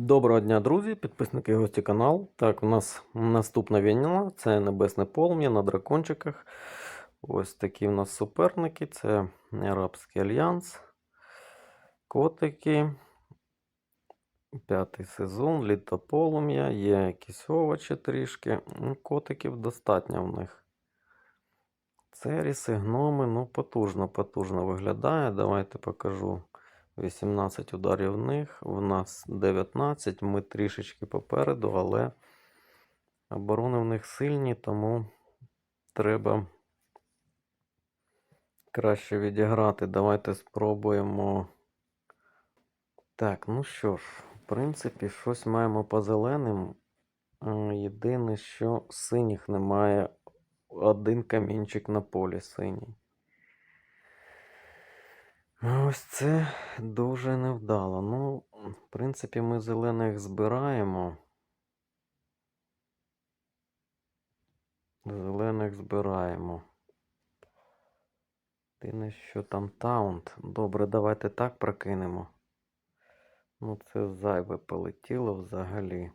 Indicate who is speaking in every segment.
Speaker 1: Доброго дня, друзі, підписники гості каналу. Так, у нас наступна війна це Небесне полум'я на дракончиках. Ось такі у нас суперники. Це Арабський альянс, котики. П'ятий сезон, літо полум'я, є якісь овочі трішки. Ну, Котиків достатньо в них. Церіси, гноми, ну потужно, потужно виглядає. Давайте покажу. 18 ударів в них, в нас 19. Ми трішечки попереду, але оборони в них сильні, тому треба краще відіграти. Давайте спробуємо. Так, ну що ж, в принципі, щось маємо по зеленим. Е, Єдине, що синіх немає. Один камінчик на полі синій. Ось це дуже невдало. Ну, в принципі, ми зелених збираємо. Зелених збираємо. Єдине, що там таунт. Добре, давайте так прокинемо. Ну, це зайве полетіло взагалі.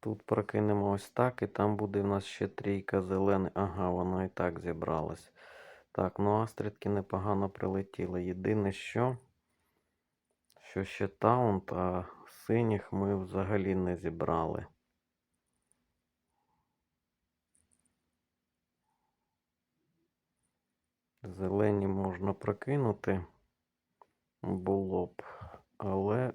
Speaker 1: Тут прокинемо ось так, і там буде в нас ще трійка зелених. Ага, воно і так зібралось. Так, ну астрідки непогано прилетіли. Єдине, що, що ще таунт, а синіх ми взагалі не зібрали. Зелені можна прокинути було б, але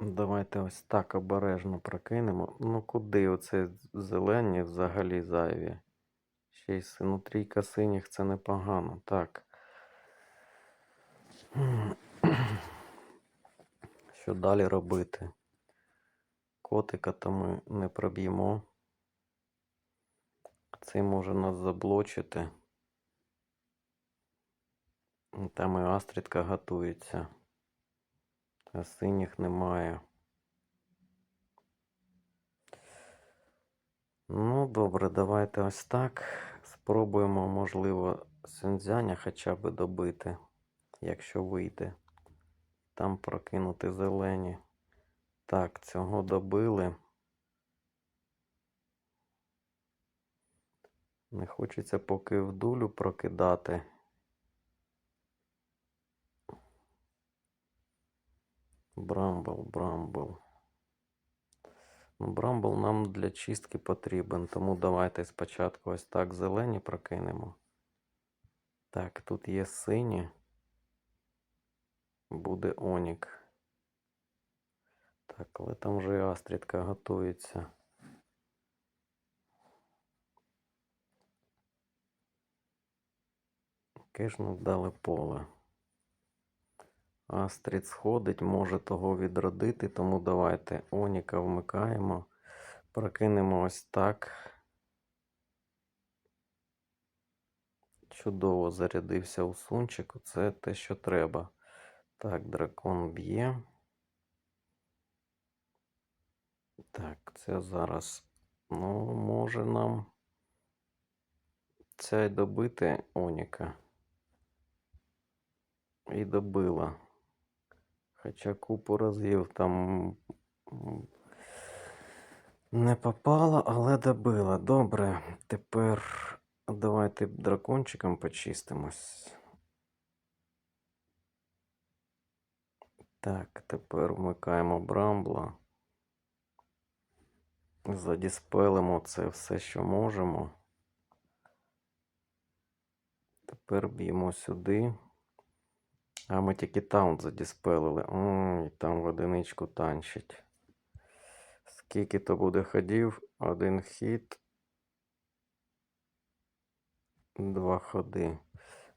Speaker 1: давайте ось так обережно прокинемо. Ну куди оце зелені взагалі зайві? Ще й си- ну, трійка синіх це непогано. Так. Що далі робити? Котика то ми не проб'ємо. Цей може нас заблочити. Там і астрідка готується. А синіх немає. Ну, добре, давайте ось так. Спробуємо, можливо, сензяня хоча б добити, якщо вийде. Там прокинути зелені. Так, цього добили. Не хочеться поки в дулю прокидати. Брамбл, брамбл. Ну, Брамбл нам для чистки потрібен, тому давайте спочатку ось так зелені прокинемо. Так, тут є сині. Буде Онік. Так, але там вже і Астрідка готується. Ж дали поле. Астрід сходить, може того відродити, тому давайте Оніка вмикаємо. Прокинемо ось так. Чудово зарядився у сунчику. Це те, що треба. Так, дракон б'є. Так, це зараз. Ну, може нам ця й добити Оніка. І добила. Хоча купу разів там не попала, але добила. Добре. Тепер давайте дракончиком почистимось. Так, тепер вмикаємо брамбла. Задіспелимо це все, що можемо. Тепер б'ємо сюди. А ми тільки таунт задіспелили. Ой, там в одиничку танчить. Скільки то буде ходів? Один хід. Два ходи.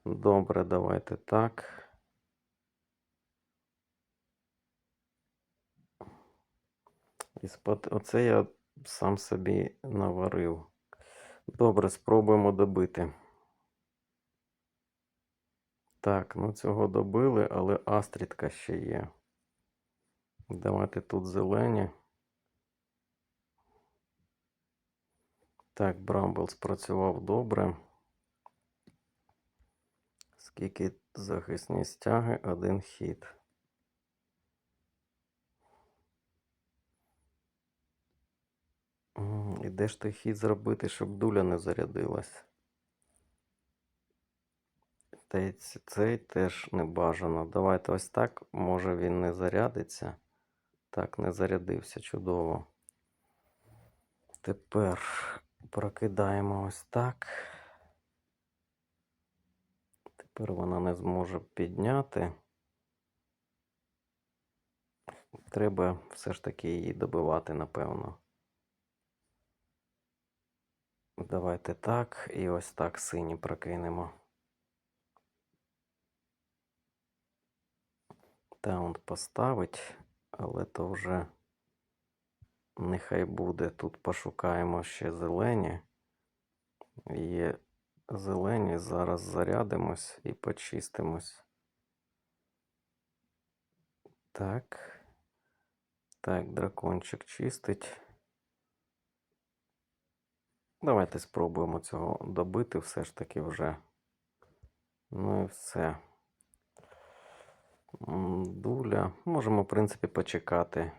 Speaker 1: Добре, давайте так. Оце я сам собі наварив. Добре, спробуємо добити. Так, ну цього добили, але астрідка ще є. Давайте тут зелені. Так, Брамбл спрацював добре. Скільки захисні стяги, один хід. І де ж той хід зробити, щоб дуля не зарядилась? Та цей теж не бажано. Давайте ось так. Може він не зарядиться. Так, не зарядився. Чудово. Тепер прокидаємо ось так. Тепер вона не зможе підняти. Треба все ж таки її добивати, напевно. Давайте так. І ось так сині прокинемо. Таунт поставить, але то вже нехай буде. Тут пошукаємо ще зелені. Є зелені, зараз зарядимось і почистимось. Так. Так, дракончик чистить. Давайте спробуємо цього добити все ж таки вже. Ну і все. Дуля. Можемо, в принципі, почекати.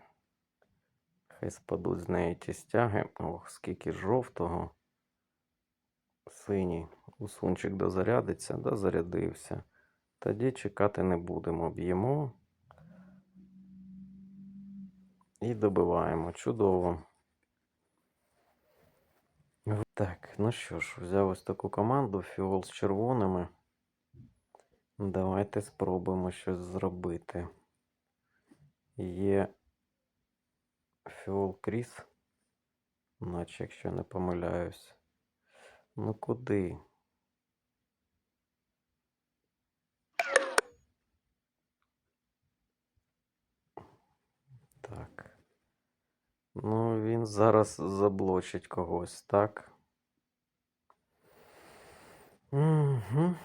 Speaker 1: Хай спадуть з неї ті стяги. Ох, скільки жовтого. Синій. Усунчик дозарядиться, дозарядився. Тоді чекати не будемо. Б'ємо. І добиваємо. Чудово. Так, ну що ж, взяв ось таку команду фіол з червоними. Давайте спробуємо щось зробити. Є фіол кріс, наче якщо не помиляюсь. Ну куди? Так. Ну, він зараз заблочить когось, так? Угу.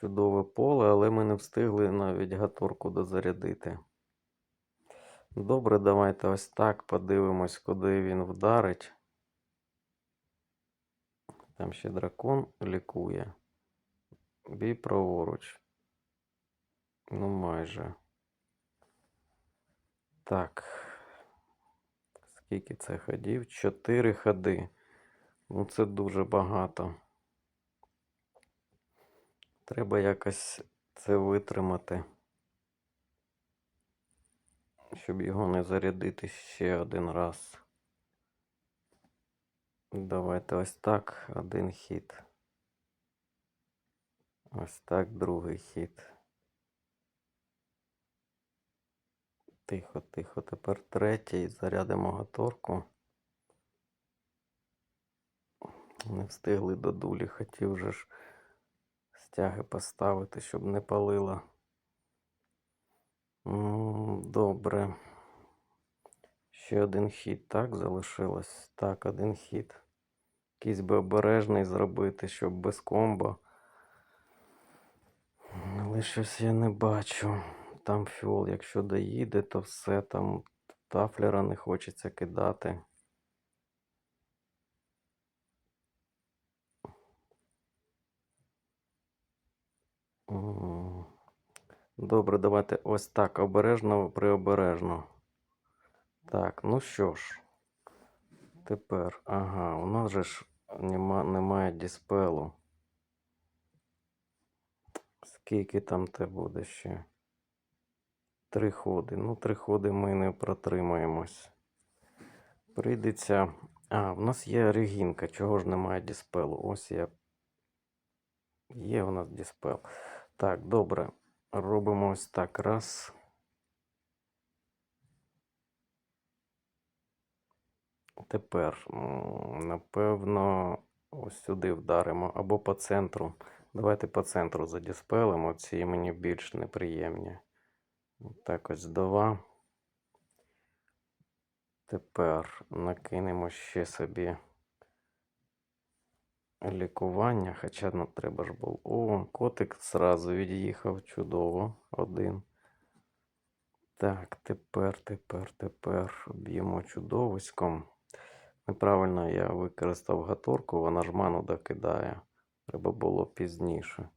Speaker 1: Чудове поле, але ми не встигли навіть гаторку дозарядити. Добре, давайте ось так подивимось, куди він вдарить. Там ще дракон лікує. Бій праворуч. Ну, майже. Так. Скільки це ходів? Чотири ходи. Ну, це дуже багато. Треба якось це витримати, щоб його не зарядити ще один раз. Давайте ось так, один хід. Ось так, другий хід. Тихо, тихо. Тепер третій. Зарядимо готорку. Не встигли до дулі. Хотів же ж стяги поставити, щоб не палило. Добре. Ще один хід, так, залишилось. Так, один хід. Якийсь би обережний зробити, щоб без комбо. Але щось я не бачу. Там фіол, якщо доїде, то все там тафлера не хочеться кидати. Добре, давайте ось так. Обережно, приобережно. Так, ну що ж. Тепер, ага, у нас же ж нема, немає діспелу. Скільки там те буде ще? Три ходи. Ну, три ходи ми не протримаємось. Прийдеться. А, в нас є регінка. Чого ж немає діспелу? Ось я. Є у нас діспел. Так, добре. Робимо ось так. Раз. Тепер, напевно, ось сюди вдаримо або по центру. Давайте по центру задіспелимо. Ці мені більш неприємні. Так ось два. Тепер накинемо ще собі лікування, хоча ну, треба ж було. О, котик зразу від'їхав. Чудово. Один. Так, тепер, тепер, тепер б'ємо чудовиськом. Неправильно я використав гаторку, вона ж ману докидає. Треба було пізніше.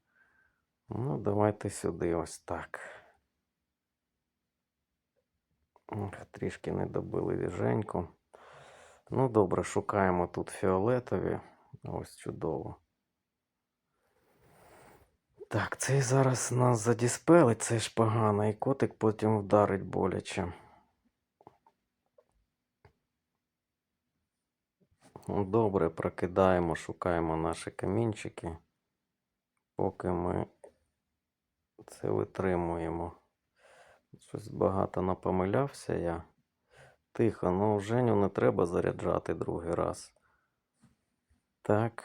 Speaker 1: Ну, давайте сюди ось так. Трішки не добили віженьку. Ну, добре, шукаємо тут фіолетові. Ось чудово. Так, цей зараз нас задіспелить, це ж погано, і котик потім вдарить боляче. Ну, Добре, прокидаємо, шукаємо наші камінчики, поки ми це витримуємо. Щось багато напомилявся я. Тихо, ну Женю не треба заряджати другий раз. Так.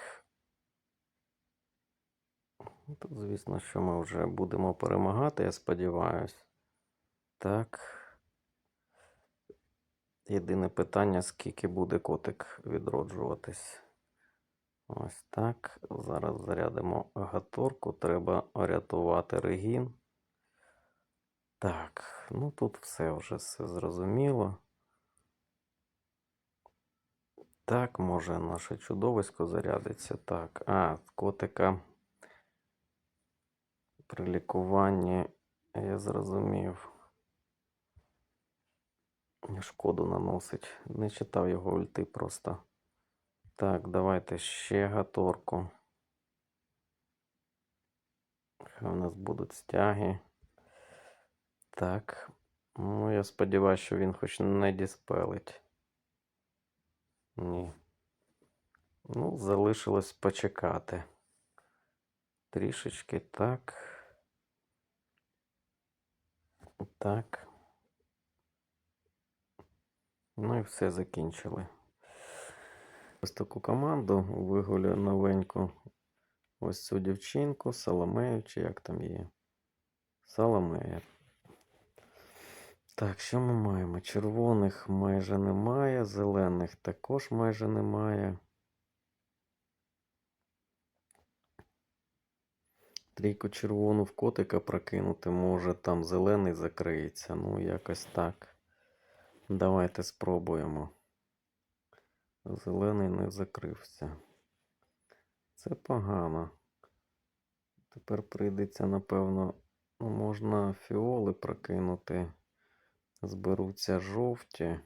Speaker 1: Ну, Тут, звісно, що ми вже будемо перемагати, я сподіваюся. Так. Єдине питання, скільки буде котик відроджуватись. Ось так. Зараз зарядимо гаторку. Треба рятувати регін. Так, ну тут все вже все зрозуміло. Так, може наше чудовисько зарядиться. Так. А, котика при лікуванні я зрозумів. Шкоду наносить. Не читав його ульти просто. Так, давайте ще гаторку. Хай у нас будуть стяги. Так. Ну, я сподіваюся, що він хоч не діспелить. Ні. Ну, залишилось почекати. Трішечки так. Так. Ну і все закінчили. Ось таку команду вигулю новеньку. Ось цю дівчинку, Соломею, чи як там її? Соломея. Так, що ми маємо? Червоних майже немає, зелених також майже немає. Трійку червону в котика прокинути, може там зелений закриється. Ну, якось так. Давайте спробуємо. Зелений не закрився. Це погано. Тепер прийдеться, напевно, ну, можна фіоли прокинути. Зберуться жовті.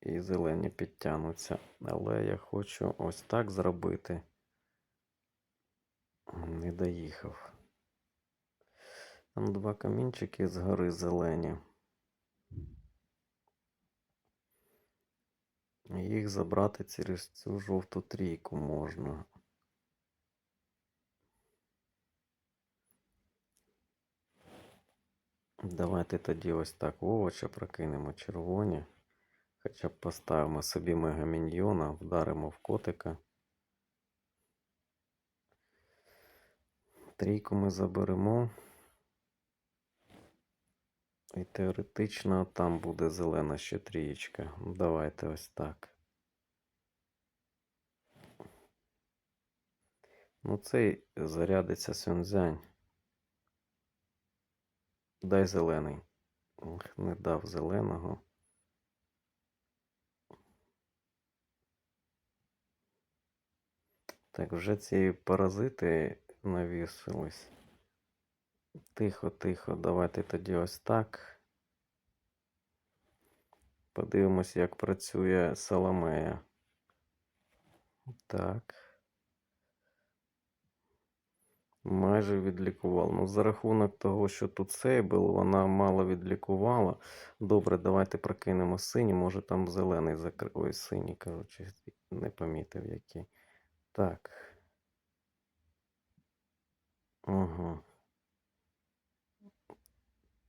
Speaker 1: І зелені підтягнуться. Але я хочу ось так зробити. Не доїхав. Там два камінчики згори зелені. Їх забрати через цю жовту трійку можна. Давайте тоді ось так овочі прокинемо червоні. Хоча б поставимо собі мегаміньйона, вдаримо в котика. Трійку ми заберемо. І теоретично там буде зелена ще трієчка. Ну, Давайте ось так. Ну, цей зарядиться сюнзянь. Дай зелений. Ох, не дав зеленого. Так, вже ці паразити навісились. Тихо, тихо, давайте тоді ось так. Подивимось, як працює Соломея. Так. Майже відлікувала. Ну, за рахунок того, що тут сейбл, вона мало відлікувала. Добре, давайте прокинемо синій. Може там зелений закрив. Ой, синій, коротше, не помітив який. Так. Ага.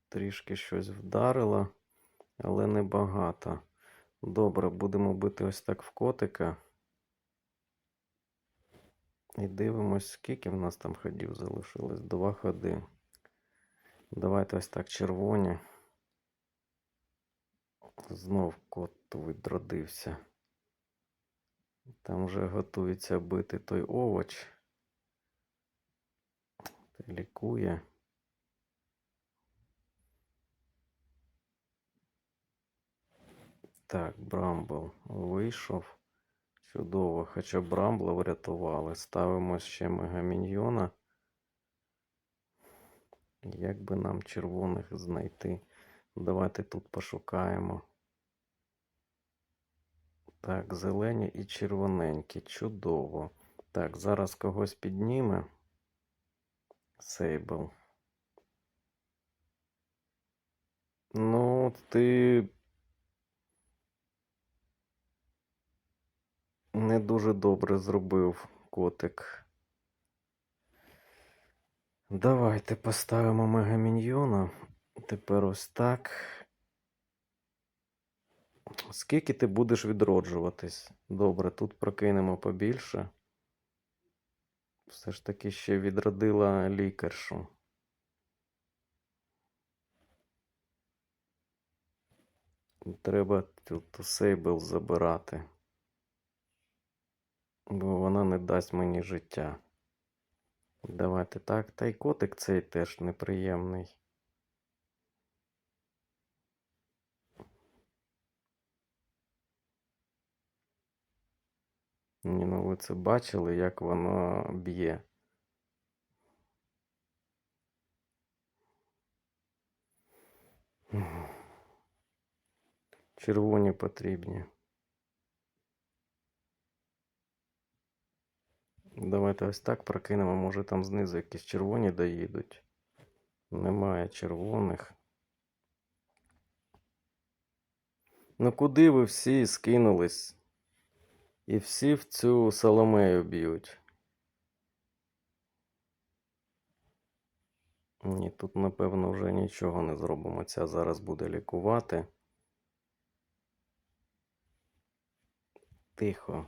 Speaker 1: Трішки щось вдарило, але не багато. Добре, будемо бити ось так в котика. І дивимось, скільки в нас там ходів залишилось. Два ходи. Давайте ось так червоні. Знов кот відродився. Там вже готується бити той овоч. Лікує. Так, Брамбл вийшов. Чудово, хоча Брамбла врятували. Ставимо ще мегаміньйона. Як би нам червоних знайти? Давайте тут пошукаємо. Так, зелені і червоненькі. Чудово. Так, зараз когось підніме. Сейбл. Ну, ти не дуже добре зробив котик. Давайте поставимо мегаміньйона. Тепер ось так. Скільки ти будеш відроджуватись? Добре, тут прокинемо побільше. Все ж таки ще відродила лікаршу. Треба тут сейбл забирати. Бо вона не дасть мені життя. Давайте так. Та й котик цей теж неприємний. Ні, ну ви це бачили, як воно б'є. Червоні потрібні. Давайте ось так прокинемо. Може там знизу якісь червоні доїдуть. Немає червоних. Ну куди ви всі скинулись? І всі в цю Соломею б'ють. Ні, тут, напевно, вже нічого не зробимо. Ця зараз буде лікувати. Тихо.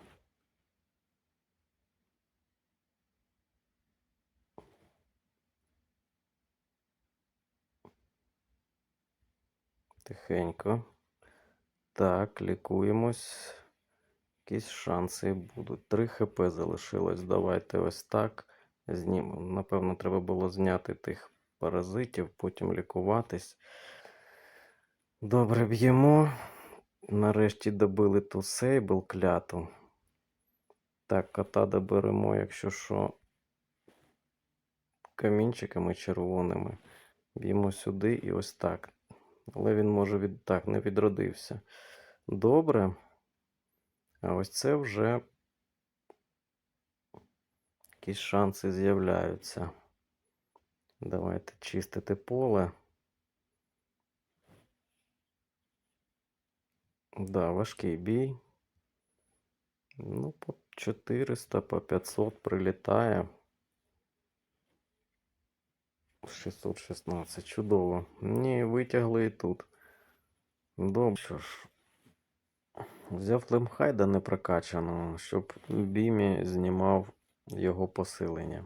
Speaker 1: Тихенько. Так, лікуємось. Якісь шанси будуть. 3 хп залишилось. Давайте ось так. Знімемо. Напевно, треба було зняти тих паразитів, потім лікуватись. Добре, б'ємо. Нарешті добили ту сейбл кляту. Так, кота доберемо, якщо що, камінчиками червоними. Б'ємо сюди і ось так. Але він може від... так, не відродився. Добре. А ось це вже якісь шанси з'являються. Давайте чистити поле. Да, важкий бій. Ну, по 400, по 500 прилітає. 616. Чудово. Ні, витягли і тут. Добре, що ж. Взяв Лемхайда не прокачаного, щоб Бімі знімав його посилення.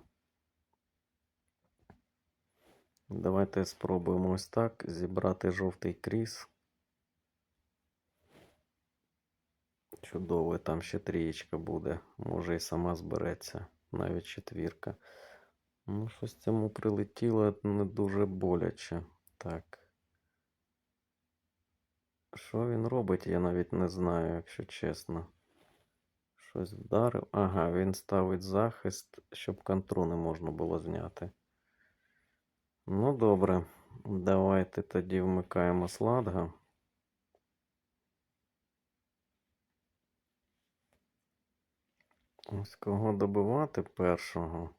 Speaker 1: Давайте спробуємо ось так зібрати жовтий кріс. Чудово, там ще трієчка буде. Може і сама збереться, навіть четвірка. Ну, щось цьому прилетіло не дуже боляче. Так. Що він робить, я навіть не знаю, якщо чесно. Щось вдарив. Ага, він ставить захист, щоб контру не можна було зняти. Ну, добре. Давайте тоді вмикаємо сладга. Ось кого добивати першого.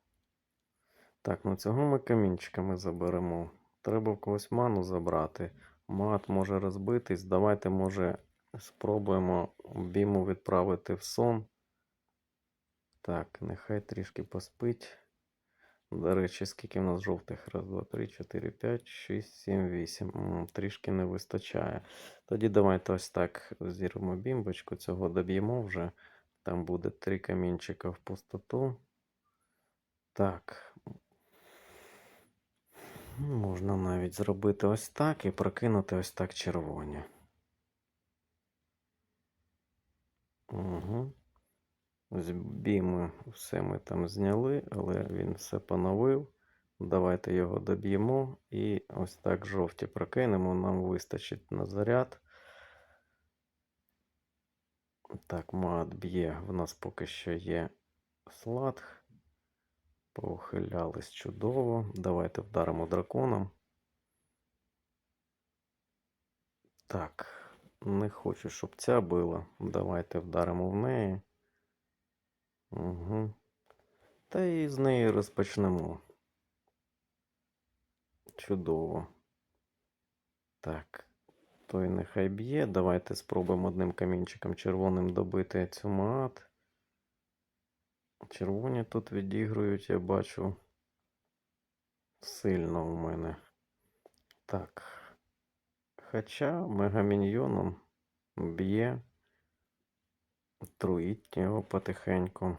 Speaker 1: Так, ну цього ми камінчиками заберемо. Треба в когось ману забрати. Мат може розбитись. Давайте, може, спробуємо біму відправити в сон. Так, нехай трішки поспить. До речі, скільки в нас жовтих? Раз, два, три, чотири, п'ять, шість, сім, вісім. М, Трішки не вистачає. Тоді давайте ось так зірвемо бімбочку. Цього доб'ємо вже. Там буде три камінчика в пустоту. Так. Можна навіть зробити ось так і прокинути ось так червоні. Угу. Ось біми все ми там зняли, але він все поновив. Давайте його доб'ємо і ось так жовті прокинемо. Нам вистачить на заряд. Так, мат б'є. В нас поки що є сладг. Поухилялись чудово. Давайте вдаримо драконом. Так, не хочу, щоб ця била. Давайте вдаримо в неї. Угу. Та і з неї розпочнемо. Чудово. Так, той нехай б'є. Давайте спробуємо одним камінчиком червоним добити цю мат. Червоні тут відігрують, я бачу. Сильно у мене. Так. Хоча мегаміньйоном б'є. Труїть його потихеньку.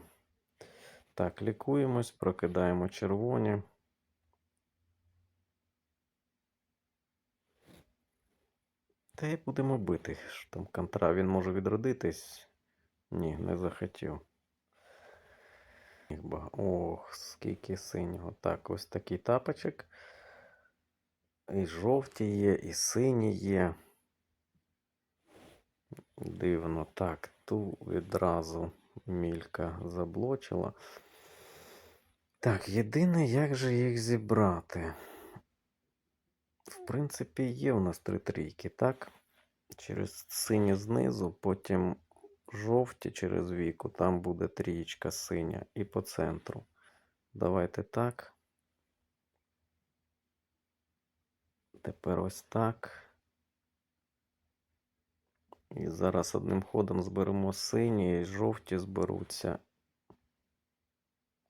Speaker 1: Так, лікуємось, прокидаємо червоні. Та й будемо бити. Що там контра, він може відродитись. Ні, не захотів. Ох, скільки синього. Так, ось такий тапочок. І жовті є, і сині є. Дивно. Так, ту відразу мілька заблочила. Так, єдине, як же їх зібрати? В принципі, є у нас три трійки, так? Через сині знизу, потім жовті через віку, там буде трієчка синя і по центру. Давайте так. Тепер ось так. І зараз одним ходом зберемо сині, і жовті зберуться.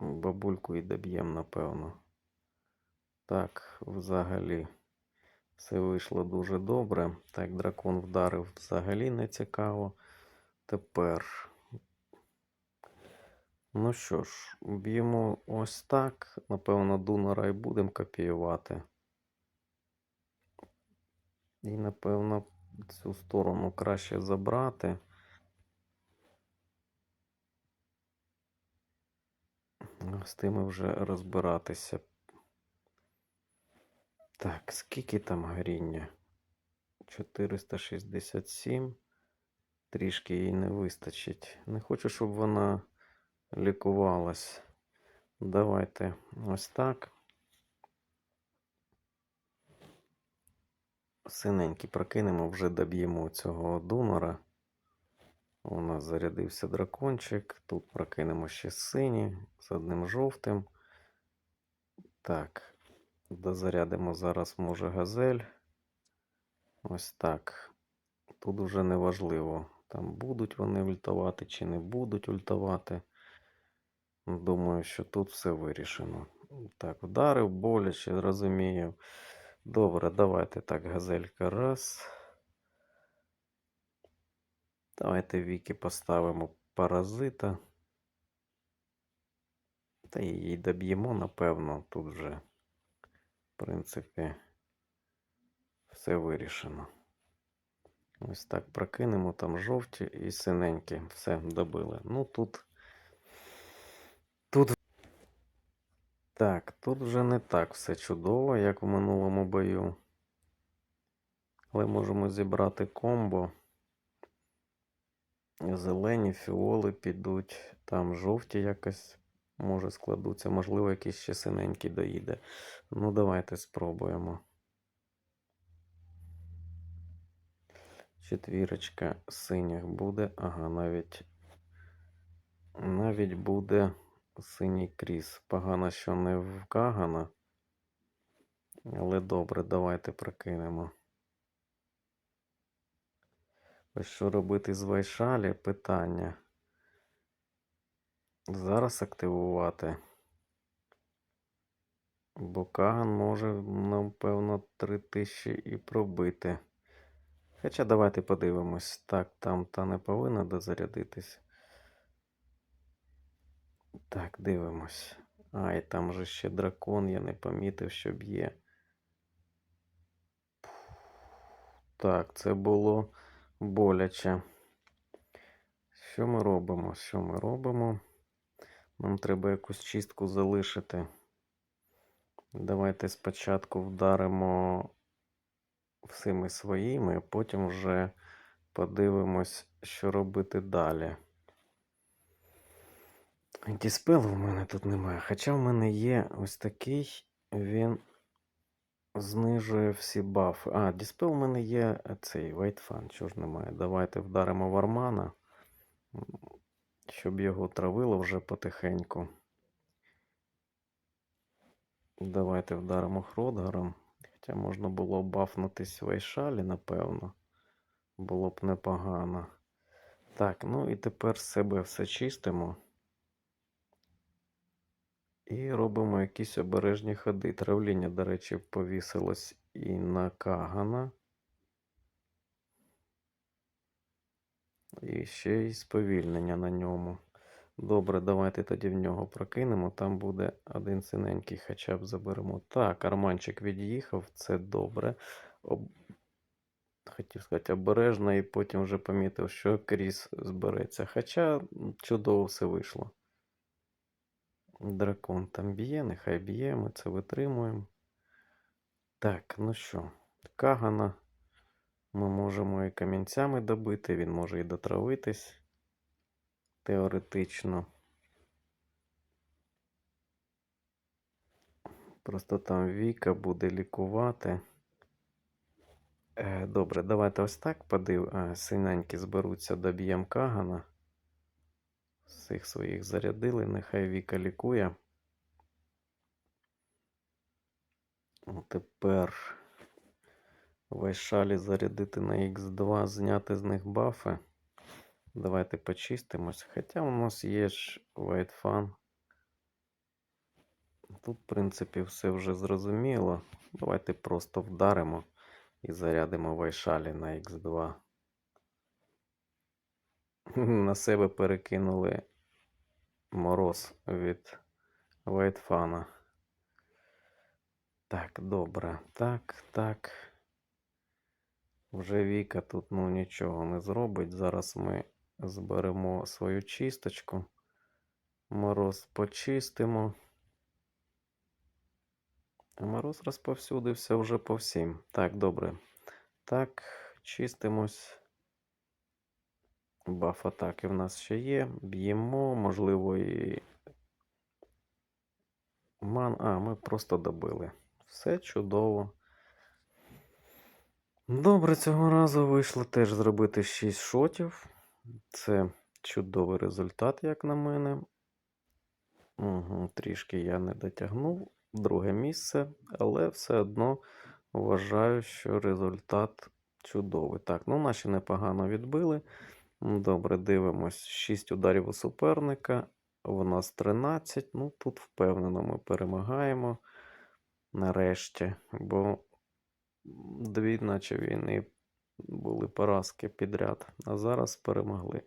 Speaker 1: Бабульку і доб'ємо, напевно. Так, взагалі. Все вийшло дуже добре. Так, дракон вдарив взагалі не цікаво. Тепер. Ну що ж, б'ємо ось так. Напевно, Дунора і будемо копіювати. І, напевно, цю сторону краще забрати. З тими вже розбиратися. Так, скільки там горіння? 467. Трішки їй не вистачить. Не хочу, щоб вона лікувалась. Давайте ось так. Синенькі прокинемо, вже доб'ємо цього донора. У нас зарядився дракончик. Тут прокинемо ще сині з одним жовтим. Так, дозарядимо зараз, може, газель. Ось так. Тут вже не важливо, там будуть вони ультувати чи не будуть ультувати. Думаю, що тут все вирішено. Так, вдарив боляче, розумію. Добре, давайте так, газелька раз. Давайте Віки поставимо паразита. Та її доб'ємо, напевно, тут вже, в принципі, все вирішено. Ось так прокинемо там жовті і синенькі. Все добили. Ну тут. Тут. Так, тут вже не так все чудово, як в минулому бою. Але можемо зібрати комбо. Зелені, фіоли підуть, там жовті якось може складуться, можливо, якийсь ще синенький доїде. Ну, давайте спробуємо. Четвірочка синіх буде. Ага, навіть навіть буде синій кріс. Погано, що не в. Але добре, давайте прокинемо. Ось що робити з Вайшалі? Питання. Зараз активувати. Бо Каган може, напевно, 3000 і пробити. Хоча давайте подивимось. Так, там та не повинна дозарядитись. Так, дивимось. А, і там же ще дракон, я не помітив, що б'є. Так, це було боляче. Що ми робимо? Що ми робимо? Нам треба якусь чистку залишити. Давайте спочатку вдаримо всіми своїми, потім вже подивимось, що робити далі. Діспелу в мене тут немає. Хоча в мене є ось такий, він знижує всі бафи. А, діспел в мене є цей Fan, чого ж немає. Давайте вдаримо Вармана, щоб його травило вже потихеньку. Давайте вдаримо Хродгаром. Хоча можна було бафнутись Вайшалі, напевно. Було б непогано. Так, ну і тепер себе все чистимо. І робимо якісь обережні ходи. Травління, до речі, повісилось і на Кагана. І ще й сповільнення на ньому. Добре, давайте тоді в нього прокинемо. Там буде один синенький хоча б заберемо. Так, арманчик від'їхав, це добре. Об... Хотів сказати обережно, і потім вже помітив, що кріс збереться. Хоча чудово все вийшло. Дракон там б'є, нехай б'є, ми це витримуємо. Так, ну що, Кагана ми можемо і камінцями добити, він може і дотравитись теоретично. Просто там Віка буде лікувати. Е, добре, давайте ось так подив. А, синенькі зберуться, доб'ємо Кагана. Всіх своїх зарядили, нехай Віка лікує. Тепер Вайшалі зарядити на Х2, зняти з них бафи. Давайте почистимось. Хоча у нас є ж White Fan. Тут, в принципі, все вже зрозуміло. Давайте просто вдаримо і зарядимо Вайшалі на Х2. На себе перекинули мороз від Вайтфана. Так, добре. Так, так. Вже Віка тут ну, нічого не зробить. Зараз ми зберемо свою чисточку. Мороз почистимо. Мороз розповсюдився вже по всім. Так, добре. Так, чистимось. Баф атаки в нас ще є. Б'ємо, можливо, і. Ман. А, ми просто добили. Все чудово. Добре, цього разу вийшло теж зробити 6 шотів. Це чудовий результат, як на мене. Угу, трішки я не дотягнув. Друге місце, але все одно вважаю, що результат чудовий. Так, ну наші непогано відбили. Добре, дивимось. 6 ударів у суперника. У нас 13. Ну, тут впевнено ми перемагаємо. Нарешті. Бо дві, наче війни були поразки підряд, а зараз перемогли.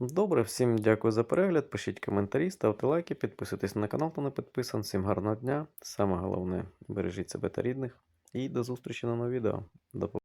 Speaker 1: Добре, всім дякую за перегляд. Пишіть коментарі, ставте лайки, підписуйтесь на канал, хто не підписан. Всім гарного дня. Саме головне, бережіть себе та рідних. І до зустрічі на новому відео. До.